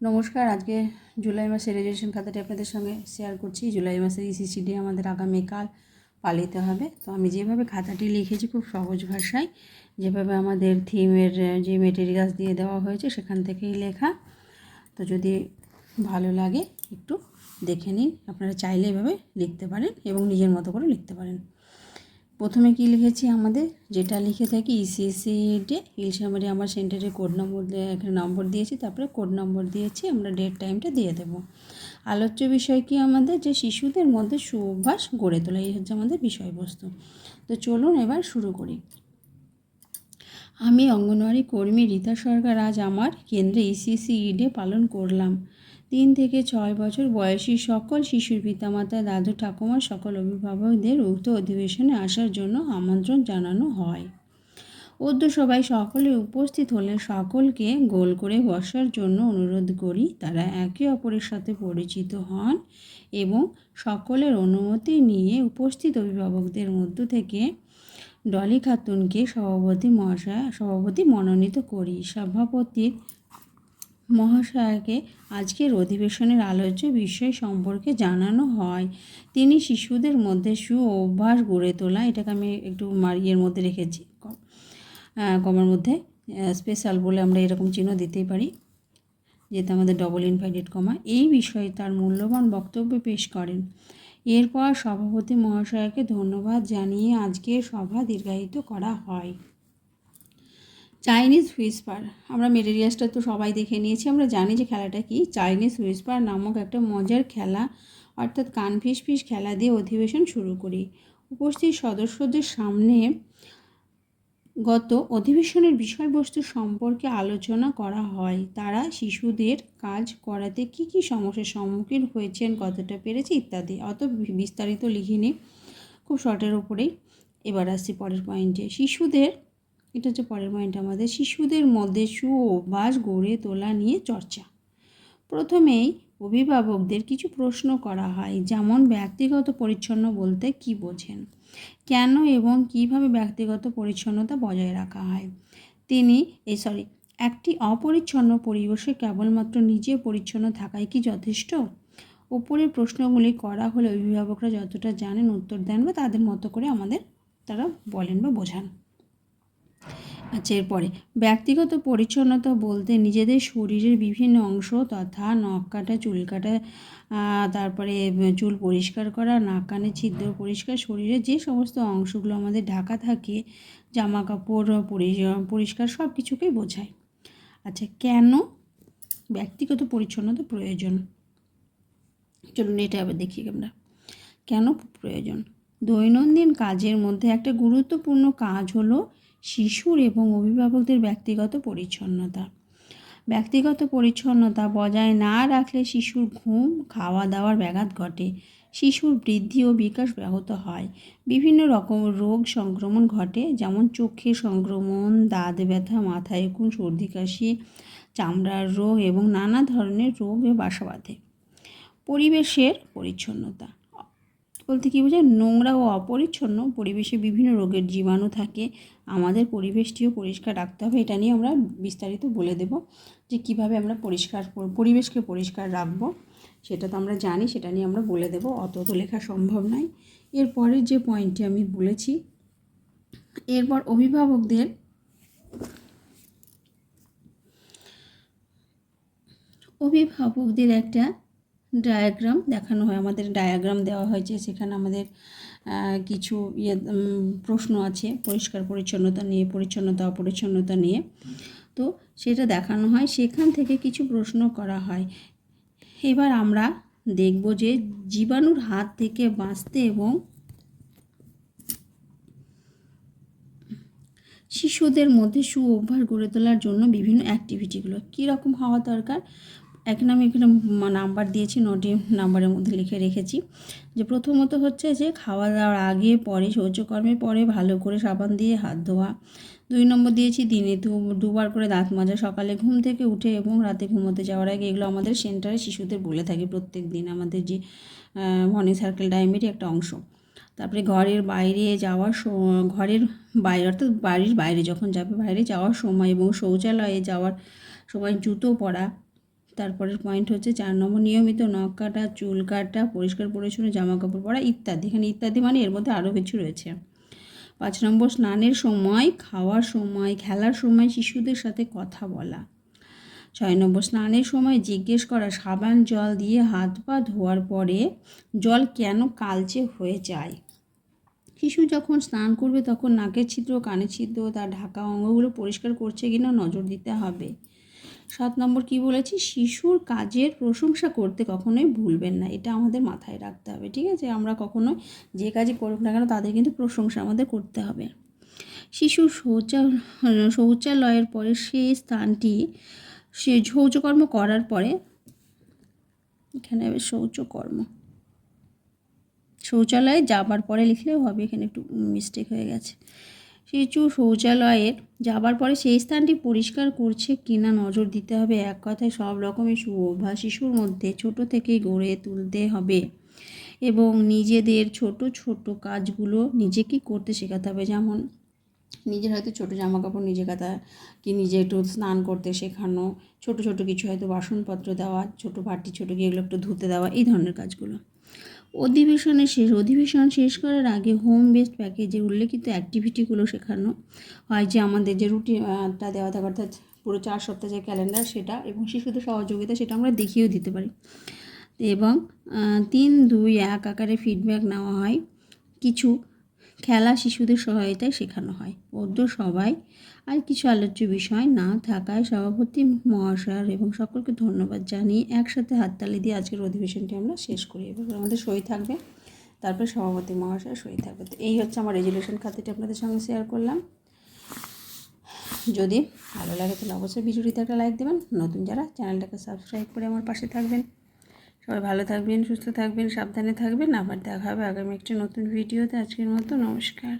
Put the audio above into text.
নমস্কার, আজকে জুলাই মাসের রেজুলেশন খাতাটি আপনাদের সঙ্গে শেয়ার করছি। জুলাই মাসের ইসিসিডি আমাদের আগামীকাল পালিত হবে। তো আমি যেভাবে খাতাটি লিখেছি খুব সহজ ভাষায়, যেভাবে আমাদের থিমের যে মেটেরিয়ালস দিয়ে দেওয়া হয়েছে সেখান থেকেই লেখা। তো যদি ভালো লাগে একটু দেখে নিন, আপনারা চাইলে এভাবে লিখতে পারেন এবং নিজের মতো করে লিখতে পারেন। প্রথমে কি লিখেছি আমাদের? যেটা লিখে থাকি E ইসিএসসি ডে ইলশামারি আমার সেন্টারে কোড নম্বর এখানে নম্বর দিয়েছি, তারপরে কোড নম্বর দিয়েছি, আমরা ডেট টাইমটা দিয়ে দেবো। আলোচ্য বিষয় কি আমাদের? যে শিশুদের মধ্যে সুঅভ্যাস গড়ে তোলা, এই হচ্ছে আমাদের বিষয়বস্তু। তো চলুন এবার শুরু করি। আমি অঙ্গনওয়াড়ি কর্মী রীতা সরকার আজ আমার কেন্দ্রে E ইসিসি ডে পালন করলাম। তিন থেকে ছয় বছর বয়সী সকল শিশুর পিতামাতা, দাদু, ঠাকুমা, সকল অভিভাবকদের উক্ত অধিবেশনে আসার জন্য আমন্ত্রণ জানানো হয়। অদ্য সবাই সকলে উপস্থিত হলে সকলকে গোল করে বসার জন্য অনুরোধ করি। তারা একে অপরের সাথে পরিচিত হন এবং সকলের অনুমতি নিয়ে উপস্থিত অভিভাবকদের মধ্য থেকে ডলি খাতুনকে সভাপতি মহাশয় সভাপতি মনোনীত করি। সভাপতির মহাশয়কে আজকের অধিবেশনের আলোচ্য বিষয় সম্পর্কে জানানো হয়। তিনি শিশুদের মধ্যে সু অভ্যাস গড়ে তোলা, এটাকে আমি একটু মারিয়ের মধ্যে রেখেছি কমার মধ্যে স্পেশাল বলে আমরা এরকম চিহ্ন দিতেই পারি যেটা আমাদের ডবল ইনভাইটেড কমা এই বিষয়ে তার মূল্যবান বক্তব্য পেশ করেন। এরপর সভাপতি মহাশয়কে ধন্যবাদ জানিয়ে আজকের সভা দীর্ঘায়িত করা হয়। চাইনিজ হুইসপার আমরা মেটেরিয়ালসটা তো সবাই দেখে নিয়েছি। আমরা জানি যে খেলাটা কি। চাইনিজ হুইসপার নামক একটা মজার খেলা, অর্থাৎ কান ফিস ফিস খেলা দিয়ে অধিবেশন শুরু করি। উপস্থিত সদস্যদের সামনে গত অধিবেশনের বিষয়বস্তু সম্পর্কে আলোচনা করা হয়। তারা শিশুদের কাজ করাতে কি কি সমস্যার সম্মুখীন হয়েছেন, কতটা পেরেছে ইত্যাদি। অত বিস্তারিত লিখিনি। খুব শর্টের উপরেই। এবার আসছি পরের পয়েন্টে শিশুদের এটা হচ্ছে পরের পয়েন্ট আমাদের। শিশুদের মধ্যে সু অভ্যাস গড়ে তোলা নিয়ে চর্চা। প্রথমেই অভিভাবকদের কিছু প্রশ্ন করা হয়, যেমন ব্যক্তিগত পরিচ্ছন্ন বলতে কি বোঝেন? কেন এবং কীভাবে ব্যক্তিগত পরিচ্ছন্নতা বজায় রাখা হয়? তিনি এই সরি একটি অপরিচ্ছন্ন পরিবেশে কেবলমাত্র নিজে পরিচ্ছন্ন থাকাই কি যথেষ্ট? ওপরের প্রশ্নগুলি করা হলে অভিভাবকরা যতটা জানেন উত্তর দেন বা তাদের মতো করে আমাদের তারা বলেন বা বোঝান। আচ্ছা এরপরে। ব্যক্তিগত পরিচ্ছন্নতা বলতে নিজেদের শরীরের বিভিন্ন অংশ তথা নখ কাটা, চুল কাটা তারপরে চুল পরিষ্কার করা, নাক কানে ছিদ্র পরিষ্কার শরীরের যে সমস্ত অংশগুলো আমাদের ঢাকা থাকে জামা কাপড় পরি- পরিষ্কার সব কিছুকেই বোঝায়। আচ্ছা কেন ব্যক্তিগত পরিচ্ছন্নতা প্রয়োজন? চলুন এটা আবার দেখি আমরা। কেন প্রয়োজন? দৈনন্দিন কাজের মধ্যে একটা গুরুত্বপূর্ণ কাজ হলো শিশুর এবং অভিভাবকদের ব্যক্তিগত পরিচ্ছন্নতা। ব্যক্তিগত পরিচ্ছন্নতা বজায় না রাখলে শিশুর ঘুম খাওয়া দাওয়ার ব্যাঘাত ঘটে। শিশুর বৃদ্ধি ও বিকাশ ব্যাহত হয়। বিভিন্ন রকম রোগ সংক্রমণ ঘটে, যেমন চোখের সংক্রমণ, দাঁত ব্যথা, মাথায় খুন সর্দি কাশি, চামড়ার রোগ এবং নানা ধরনের রোগে বাসা বাঁধে। পরিবেশের পরিচ্ছন্নতা। বলতে কী বোঝায়? নোংরা ও অপরিচ্ছন্ন পরিবেশে বিভিন্ন রোগের জীবাণু থাকে। আমাদের পরিবেশটিও পরিষ্কার রাখতে হবে, এটা নিয়ে আমরা বিস্তারিত বলে দেব যে কীভাবে আমরা পরিষ্কার পরিবেশকে পরিষ্কার রাখব। সেটা তো আমরা জানি, সেটা নিয়ে আমরা বলে দেব, অত তো লেখা সম্ভব নয়। এরপরের যে পয়েন্টটি আমি বলেছি, এরপর অভিভাবকদের অভিভাবকদের একটা ডায়াগ্রাম দেখানো হয়। আমাদের ডায়াগ্রাম দেওয়া হয়েছে। সেখানে আমাদের কিছু ইয়ে প্রশ্ন আছে। পরিষ্কার পরিচ্ছন্নতা নিয়ে, পরিচ্ছন্নতা, অপরিচ্ছন্নতা নিয়ে। তো সেটা দেখানো হয়। সেখান থেকে কিছু প্রশ্ন করা হয়। এবার আমরা দেখব যে জীবাণুর হাত থেকে বাঁচতে এবং শিশুদের মধ্যে সু অভ্যাস গড়ে তোলার জন্য বিভিন্ন অ্যাক্টিভিটিগুলো কীরকম হওয়া দরকার? এখানে আমি এখানে নাম্বার দিয়েছি নোটি নাম্বারের মধ্যে লিখে রেখেছি। যে প্রথমত হচ্ছে যে খাওয়া দাওয়ার আগে, পরে শৌচকর্মের পরে ভালো করে সাবান দিয়ে হাত ধোয়া। দুই নম্বর দিয়েছি দিনে দু, দুবার করে দাঁত মাজা, সকালে ঘুম থেকে উঠে এবং রাতে ঘুমোতে যাওয়ার আগে এগুলো আমাদের সেন্টারে শিশুদের বলে থাকি প্রত্যেক দিন, আমাদের যে মর্নিং সার্কেল টাইমেরই একটা অংশ। তারপরে ঘরের বাইরে যাওয়ার ঘরের বাইরে, অর্থাৎ বাড়ির বাইরে যখন যাবে, বাইরে যাওয়ার সময় এবং শৌচালয়ে যাওয়ার সময় জুতো পরা তারপরের পয়েন্ট হচ্ছে চার নম্বর, নিয়মিত নখ কাটা, চুল কাটা, পরিষ্কার পরিচ্ছন্ন জামা কাপড় পরা ইত্যাদি। এখানে ইত্যাদি মানে এর মধ্যে আরও কিছু রয়েছে। পাঁচ নম্বর, স্নানের সময়, খাওয়ার সময়, খেলার সময় শিশুদের সাথে কথা বলা। ছয় নম্বর, স্নানের সময় জিজ্ঞেস করা, সাবান, জল দিয়ে হাত পা ধোয়ার পরে জল কেন কালচে হয়ে যায়? শিশু যখন স্নান করবে তখন নাকের ছিদ্র, কানের ছিদ্র, তার ঢাকা অঙ্গগুলো পরিষ্কার করছে কিনা নজর দিতে হবে। সাত নম্বর কি বলেছি? শিশুর কাজের প্রশংসা করতে কখনোই ভুলবেন না। এটা আমাদের মাথায় রাখতে হবে, ঠিক আছে? আমরা কখনোই যে কাজই করুক না কেন, তাদের কিন্তু প্রশংসা আমাদের করতে হবে। শিশুর শৌচা শৌচালয়ের পরে সেই স্থানটি, সে শৌচকর্ম করার পরে, এখানে হবে শৌচকর্ম। শৌচালয়ে যাবার পরে লিখলেও হবে, এখানে একটু মিস্টেক হয়ে গেছে। শিশু শৌচালয়ের যাবার পরে সেই স্থানটি পরিষ্কার করছে কিনা নজর দিতে হবে। এক কথায় সব রকমের সুঅভ্যাস শিশুর মধ্যে ছোট থেকেই গড়ে তুলতে হবে এবং নিজেদের ছোট ছোট কাজগুলো নিজেকেই করতে শেখাতে হবে। যেমন নিজের হয়তো ছোটো জামা কাপড় নিজে কাটা কি নিজে একটু স্নান করতে শেখানো, ছোট ছোট কিছু হয়তো বাসনপত্র দেওয়া, ছোট বাটি, ছোটো গিয়ে এগুলো একটু ধুতে দেওয়া, এই ধরনের কাজগুলো। অধিবেশনের শেষ, অধিবেশন শেষ করার আগে হোম বেসড প্যাকেজে উল্লেখিত অ্যাক্টিভিটিগুলো শেখানো হয় যে আমাদের যে রুটিনটা দেওয়া থাকে, অর্থাৎ পুরো চার সপ্তাহ যে ক্যালেন্ডার সেটা এবং শিশুদের সহযোগিতা সেটা আমরা দেখিয়েও দিতে পারি। এবং তিন দুই এক আকারে ফিডব্যাক নেওয়া হয়। কিছু খেলা শিশুদের সহায়তায় শেখানো হয়। পদ্য সবাই আর কিছু আলোচ্য বিষয় না থাকায় সভাপতি, মহাশয় এবং সকলকে ধন্যবাদ জানিয়ে একসাথে হাততালি দিয়ে আজকের অধিবেশনটি আমরা শেষ করি। এবার আমাদের সই থাকবে, তারপরে সভাপতি, মহাশয় সই থাকবে। তো এই হচ্ছে আমার রেজুলেশন খাতিটি আপনাদের সঙ্গে শেয়ার করলাম। যদি ভালো লাগে তাহলে অবশ্যই ভিডিওটিতে একটা লাইক দেবেন। নতুন যারা চ্যানেলটাকে সাবস্ক্রাইব করে আমার পাশে থাকবেন। সবাই ভালো থাকবেন, সুস্থ থাকবেন, সাবধানে থাকবেন। আবার দেখা হবে আগামী একটি নতুন ভিডিওতে। আজকের মতো নমস্কার।